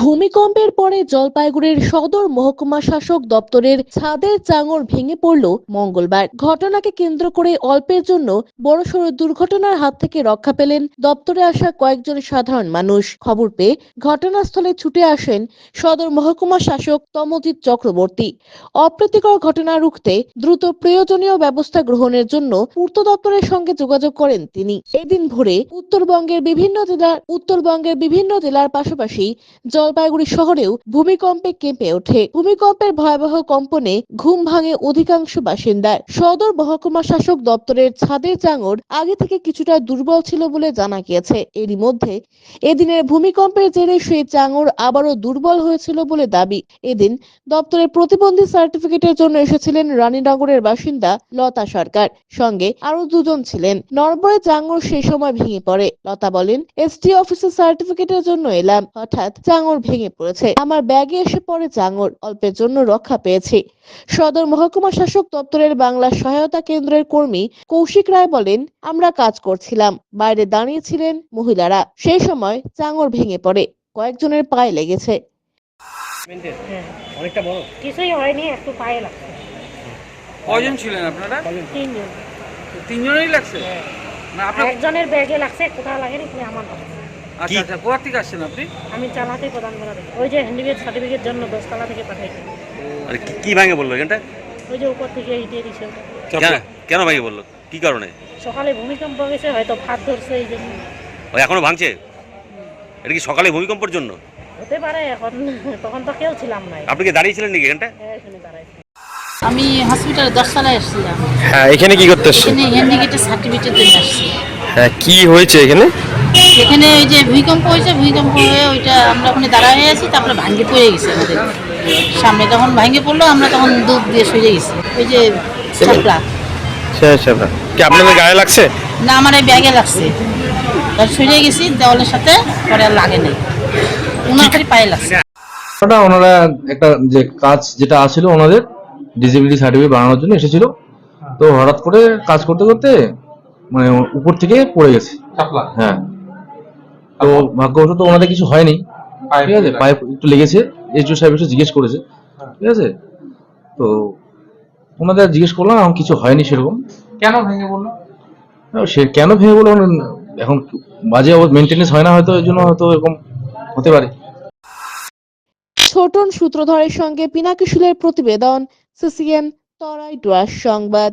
ভূমিকম্পের পরে জলপাইগুড়ির সদর মহকুমা শাসক দপ্তরের ছাদের চাঙর ভেঙে পড়ল মঙ্গলবার। ঘটনাকে কেন্দ্র করে অল্পের জন্য বড়সড় দুর্ঘটনার হাত থেকে রক্ষা পেলেন দপ্তরে আসা কয়েকজন সাধারণ মানুষ। খবর পেয়ে ঘটনাস্থলে ছুটে আসেন সদর মহকুমা শাসক তমজিৎ চক্রবর্তী। অপ্রীতিকর ঘটনা রুখতে দ্রুত প্রয়োজনীয় ব্যবস্থা গ্রহণের জন্য পূর্ত দপ্তরের সঙ্গে যোগাযোগ করেন তিনি। এদিন ভোরে উত্তরবঙ্গের বিভিন্ন জেলার উত্তরবঙ্গের বিভিন্ন জেলার পাশাপাশি জলপাইগুড়ি শহরেও ভূমিকম্পে কেঁপে ওঠে। ভূমিকম্পের ভয়াবহ কম্পনে ঘুম ভাঙে অধিকাংশ বাসিন্দার সদর মহকুমা শাসক দপ্তরের ছাদের চাঙর আগে থেকে কিছুটা দুর্বল ছিল বলে জানা গিয়েছে। এরই মধ্যে এদিনের ভূমিকম্পের জেরে সেই চাঙর আবারও দুর্বল হয়েছিল বলে দাবি। এদিন দপ্তরের প্রতিবন্ধী সার্টিফিকেটের জন্য এসেছিলেন রানীনগরের বাসিন্দা লতা সরকার। সঙ্গে আরও দুজন ছিলেন। নরবরে চাঙর সেই সময় ভেঙে পড়ে। লতা বলেন, এসটি অফিসের সার্টিফিকেটের জন্য এলাম। হঠাৎ চাঙর ভেঙে পড়েছে। আমার ব্যাগে এসে পড়ে চাঙর অল্পের জন্য রক্ষা পেয়েছি। সদর মহকুমা শাসক দপ্তরের বাংলা সহায়তা কেন্দ্রের কর্মী কৌশিক রায় বলেন আমরা কাজ করছিলাম। বাইরে দাঁড়িয়েছিলেন মহিলারা। সেই সময় চাঙর ভেঙে পড়ে। কয়েকজনের পায়ে লেগেছে। হ্যাঁ। অনেকটা বড়? কিছুই হয়নি একটু পায়ে লাগছে। কজন ছিলেন আপনারা? তিনজন। তিনজনেরই লাগছে? হ্যাঁ। না আপনার একজনের ব্যাগে লাগছে কোথাও লাগেনি আমার লাগছে। আচ্ছা আচ্ছা কোথা থেকে আসছেন আপনি? আমি চালাতে প্রদান করা ওই যে সার্টিফিকেট জন্য দশতলা থেকে পাঠাইছি আর কি কি ভাঙে বলল এখানটা ওই যে উপর থেকে দিছে কেন কেন ভাঙে বলল? কি কারণে? সকালে ভূমিকম্প গেছে হয়তো ভাত ধরছে এই জন্য। ও এখনও ভাঙছে? এটা কি সকালে ভূমিকম্পের জন্য? হতে পারে এখন তখন তো কেউ ছিলাম না। আপনি কি দাঁড়িয়েছিলেন নাকি এখানটা হ্যাঁ দাঁড়াইছি। আমি হসপিটালে দশতলায় এসেছিলাম হ্যাঁ এখানে কি করতে এসছেন এখানে হ্যান্ডিকেটের আসছি। হ্যাঁ কি হয়েছে এখানে? এখানে ওই যে ভূমিকম্প হয়েছে ভূমিকম্প হয়ে ওইটা আমরা ওখানে দাঁড়া হয়ে আছি তারপরে ভাঙ্গে পড়ে গেছে আমাদের। সামনে তখন ভাঙ্গে পড়ল আমরা তখন দুধ দিয়ে সরে গেছি। ওই যে আচ্ছা আচ্ছা কি আপনাদের গায়ে লাগছে? না আমার এই ব্যাগে লাগছে। সরে গেছি দেওয়ালের সাথে পরে আর লাগে নাই। ওনার খালি পায়ে লাগছে। ওটা ওনারা একটা যে কাজ যেটা আছিল ওনাদের ডিসেবিলিটি সার্টিফিকেট বানানোর জন্য এসেছিল। তো হঠাৎ করে কাজ করতে করতে মানে উপর থেকে পড়ে গেছে। হ্যাঁ। তো ভাগ্যবশত ওনাদের কিছু হয়নি। ঠিক আছে? পায়ে একটু লেগেছে। এইচও সাহেব এসে জিজ্ঞেস করেছে। ঠিক আছে? তো ওনাদের জিজ্ঞেস করলাম এখন কিছু হয়নি সেরকম। কেন ভেঙে বলল সে কেন ভেঙে বলে এখন বাজে মেনটেনেন্স হয় না হয়তো এই জন্য হয়তো এরকম হতে পারে। ছোটন সূত্রধরের সঙ্গে পিনাকিশুলের প্রতিবেদন সিসিএন তরাই ডুয়ার সংবাদ।